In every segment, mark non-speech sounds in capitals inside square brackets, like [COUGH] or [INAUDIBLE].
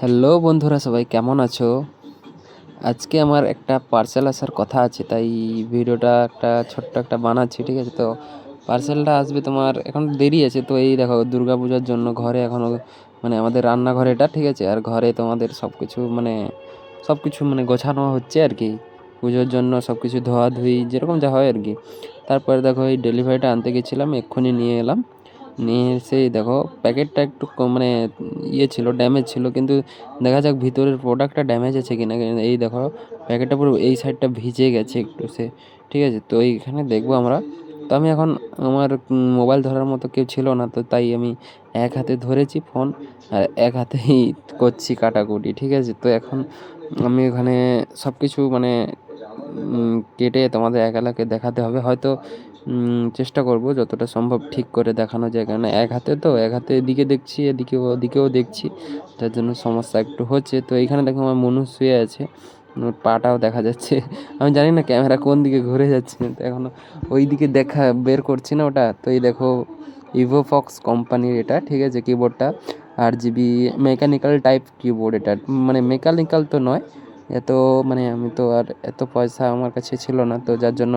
Hello বন্ধুরা, সবাই কেমন আছো? আজকে আমার একটা পার্সেল আসার কথা আছে, তাই ভিডিওটা একটা ছোট্ট একটা বানাচ্ছি, ঠিক আছে? তো পার্সেলটা আসবে তোমার, এখন দেরি আছে, তো এই দেখো দুর্গা পূজার জন্য ঘরে এখনও মানে আমাদের রান্নাঘরে এটা, ঠিক আছে? আর ঘরে তোমাদের সব কিছু মানে সব কিছু মানে গোছানো হচ্ছে আর কি। পুজোর জন্য সব কিছু ধোয়াধুয়ি, যেরকম যা হয় আর কি। তারপরে দেখো এই ডেলিভারিটা আনতে গেছিলাম, এক্ষুনি নিয়ে এলাম। নিয়ে এসেই দেখো প্যাকেটটা একটু ক- মানে ইয়ে ছিল ড্যামেজ ছিল, কিন্তু দেখা যাক ভিতরের প্রোডাক্টটা ড্যামেজ আছে কিনা। কিন্তু এই দেখো প্যাকেটটা পুরো এই সাইডটা ভিজে গেছে একটু সে, ঠিক আছে? তো এইখানে দেখব আমরা। তো আমি এখন আমার মোবাইল ধরার মতো কেউ ছিল না, তো তাই আমি এক হাতে ধরেছি ফোন আর এক হাতেই করছি কাটাকুটি, ঠিক আছে? তো এখন আমি ওখানে সব কিছু মানে কেটে তোমাদের এক এলাকে দেখাতে হবে। হয়তো চেষ্টা করব যতটা সম্ভব ঠিক করে দেখানো যায়। কেন এক হাতে তো, এক হাতে এদিকে দেখছি, এদিকে ওদিকেও দেখছি। তার জন্য সমস্যা একটু হচ্ছে। তো এইখানে দেখো আমার মনু শুয়ে আছে। পাটাও দেখা যাচ্ছে। [LAUGHS] আমি জানি না ক্যামেরা কোন দিকে ঘুরে যাচ্ছে। তো এখনও ওই দিকে দেখা বের করছি না ওটা। তো এই দেখো ইভো ফক্স কোম্পানির এটা, ঠিক আছে কিবোর্ডটা আর জিবি মেকানিক্যাল টাইপ কিবোর্ড এটা। মানে মেকানিক্যাল তো নয়। এত মানে আমি তো আর এত পয়সা আমার কাছে ছিল না, তো যার জন্য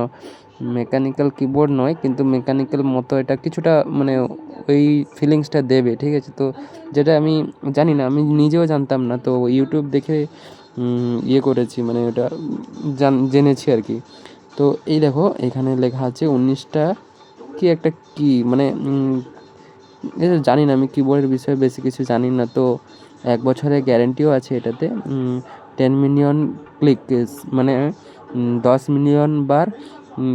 মেকানিক্যাল কিবোর্ড নয়, কিন্তু মেকানিক্যাল মতো এটা কিছুটা মানে ওই ফিলিংসটা দেবে, ঠিক আছে? তো যেটা আমি জানি না, আমি নিজেও জানতাম না, তো ইউটিউব দেখে ইয়ে করেছি মানে ওটা জান, জেনেছি আর কি। তো এই দেখো, এখানে লেখা আছে উনিশটা কি একটা কি মানে জানি না, আমি কিবোর্ডের বিষয়ে বেশি কিছু জানি না, তো এক বছরের গ্যারেন্টিও আছে এটাতে টেন মিলিয়ন ক্লিক মানে দশ মিলিয়ন বার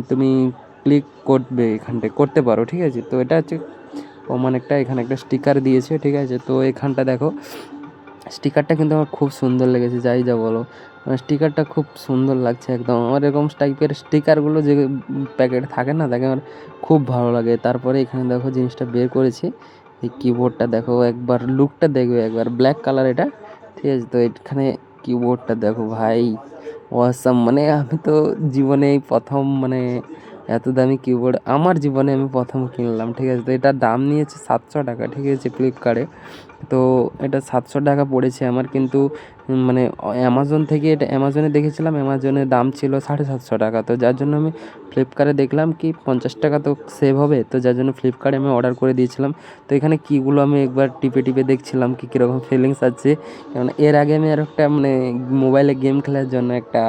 তুমি ক্লিক করবে এখানটায়, করতে পারো, ঠিক আছে? তো এটা হচ্ছে প্রমাণ একটা, এখানে একটা স্টিকার দিয়েছে, ঠিক আছে? তো এখানটা দেখো স্টিকারটা কিন্তু আমার খুব সুন্দর লেগেছে, যাই যা বলো। মানে স্টিকারটা খুব সুন্দর লাগছে একদম। আমার এরকম টাইপের স্টিকারগুলো যে প্যাকেট থাকে না, তাকে আমার খুব ভালো লাগে। তারপরে এখানে দেখো জিনিসটা বের করেছি, এই কিবোর্ডটা দেখো, একবার লুকটা দেখবে, একবার ব্ল্যাক কালার এটা, ঠিক আছে? তো এখানে কিবোর্ডটা দেখো ভাই। অসাম মানে আমি তো জীবনে এই প্রথম মানে এত দামি কিবোর্ড আমার জীবনে আমি প্রথম কিনলাম, ঠিক আছে? তো এটার দাম নিয়েছে সাতশো টাকা, ঠিক আছে ফ্লিপকার্টে তো এটা সাতশো টাকা পড়েছে আমার, কিন্তু মানে অ্যামাজন থেকে এটা অ্যামাজনে দেখেছিলাম অ্যামাজনের দাম ছিল সাড়ে সাতশো টাকা। তো যার জন্য আমি ফ্লিপকার্টে দেখলাম কি পঞ্চাশ টাকা তো সেভ হবে, তো যার জন্য ফ্লিপকার্টে আমি অর্ডার করে দিয়েছিলাম। তো এখানে কীগুলো আমি একবার টিপে টিপে দেখছিলাম কি কীরকম ফিলিংস আছে। কারণ এর আগে আমি আর একটা মানে মোবাইলে গেম খেলার জন্য একটা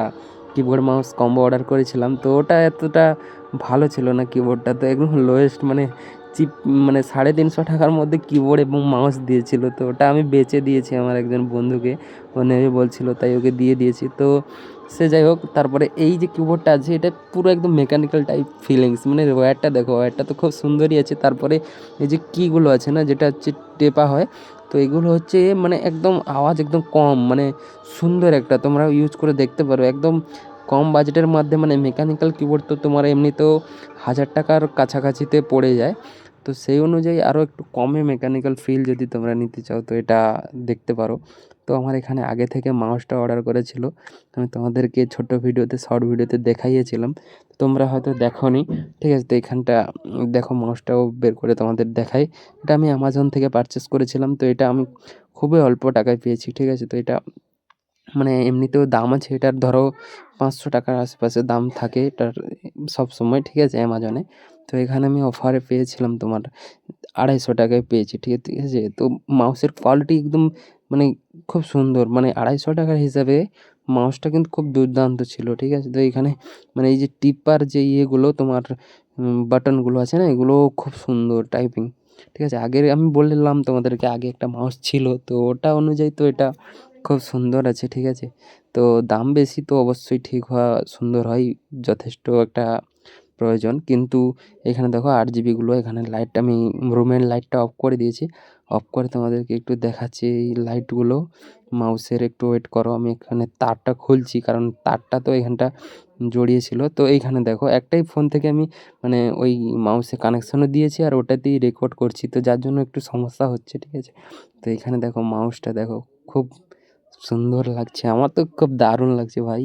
কিবোর্ড মাউস কম্বো অর্ডার করেছিলাম। তো ওটা এতটা ভালো ছিল না কিবোর্ডটা তো একদম লোয়েস্ট মানে চিপ মানে সাড়ে তিনশো টাকার মধ্যে কিবোর্ড এবং মাউস দিয়েছিল। তো ওটা আমি বেচে দিয়েছি আমার একজন বন্ধুকে। ও নেবে বলছিল, তাই ওকে দিয়ে দিয়েছি। তো সে যাই হোক, তারপরে এই যে কিবোর্ডটা আছে, এটা পুরো একদম মেকানিক্যাল টাইপ ফিলিংস মানে ওয়্যারটা দেখো ওয়্যারটা তো খুব সুন্দরই আছে। তারপরে এই যে কীগুলো আছে না, যেটা হচ্ছে টেপা হয়, তো এগুলো হচ্ছে মানে একদম আওয়াজ একদম কম মানে সুন্দর একটা, তোমরা ইউজ করে দেখতে পারো। একদম কম বাজেটের মধ্যে মানে মেকানিক্যাল কিবোর্ড তো তোমার এমনিতেও হাজার টাকার কাছাকাছিতে পড়ে যায়। তো সেই অনুযায়ী আরও একটু কমে মেকানিক্যাল ফিল যদি তোমরা নিতে চাও, তো এটা দেখতে পারো। তো আমার এখানে আগে থেকে মাউসটা অর্ডার করেছিল। আমি তোমাদেরকে ছোট ভিডিওতে শর্ট ভিডিওতে দেখাইয়েছিলাম। তোমরা হয়তো দেখোনি। ঠিক আছে, তো এখানটা দেখো মাউসটাও বের করে তোমাদের দেখাই। এটা আমি অ্যামাজন থেকে পারচেস করেছিলাম। তো এটা আমি খুবই অল্প টাকায় পেয়েছি। ঠিক আছে, তো এটা মানে এমনিতেও দাম আছে, এটার ধরো পাঁচশো টাকার আশেপাশে দাম থাকে, এটার সব সময়, ঠিক আছে, অ্যামাজনে। তো এখানে আমি অফারে পেয়েছিলাম তোমার আড়াইশো টাকায় পেয়েছি, ঠিক আছে ঠিক আছে। তো মাউসের কোয়ালিটি একদম মানে খুব সুন্দর মানে আড়াইশো টাকার হিসাবে মাউসটা কিন্তু খুব দুর্দান্ত ছিল, ঠিক আছে। তো এখানে মানে এই যে টিপার যে ইয়েগুলো, তোমার বাটনগুলো আছে না, এগুলো খুব সুন্দর টাইপিং ঠিক আছে। আগের আমি বললাম তোমাদেরকে, আগে একটা মাউস ছিল, তো ওটা অনুযায়ী তো এটা খুব সুন্দর আছে, ঠিক আছে? তো দাম বেশি তো অবশ্যই ঠিক হওয়া সুন্দর হয়, যথেষ্ট একটা প্রয়োজন। কিন্তু এখানে দেখো আট জিবিগুলো এখানে লাইট আমি রুমের লাইটটা অফ করে দিয়েছি। অফ করে তোমাদেরকে একটু দেখাচ্ছি এই লাইটগুলো মাউসের একটু ওয়েট করো, আমি এখানে তারটা খুলছি, কারণ তারটা তো এখানটা জড়িয়ে ছিল তো এইখানে দেখো, একটাই ফোন থেকে আমি মানে ওই মাউসে কানেকশনও দিয়েছি আর ওটাতেই রেকর্ড করছি। তো যার জন্য একটু সমস্যা হচ্ছে, ঠিক আছে? তো এখানে দেখো মাউসটা দেখো, খুব সুন্দর লাগছে। আমার তো খুব দারুণ লাগছে ভাই।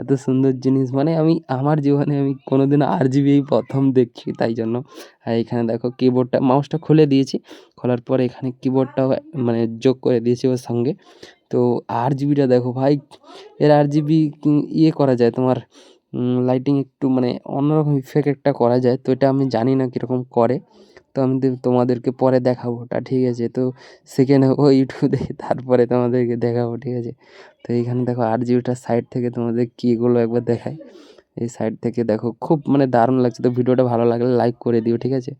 এত সুন্দর জিনিস। মানে আমি, আমার জীবনে আমি কোনোদিন আর জিবি প্রথম দেখছি তাই জন্য। আর এখানে দেখো কিবোর্ডটা মাউসটা খুলে দিয়েছি। খোলার পরে এখানে কিবোর্ডটাও মানে যোগ করে দিয়েছি ওর সঙ্গে। তো আর জিবিটা দেখো ভাই, এর আর জিবি ইয়ে করা যায় তোমার লাইটিং একটু মানে অন্যরকম ইফেক্ট একটা করা যায়। তো এটা আমি জানি না কীরকম করে। আমি তোমাদেরকে পরে দেখাবো ওটা ঠিক আছে? তো শিখে ও ইউটিউব দেখে তারপরে তোমাদেরকে দেখাবো, ঠিক আছে? তো এইখানে দেখো আর জিওটার সাইড থেকে তোমাদের কীগুলো একবার দেখায় এই সাইড থেকে দেখো, খুব মানে দারুণ লাগছে। তো ভিডিওটা ভালো লাগলে লাইক করে দিও, ঠিক আছে?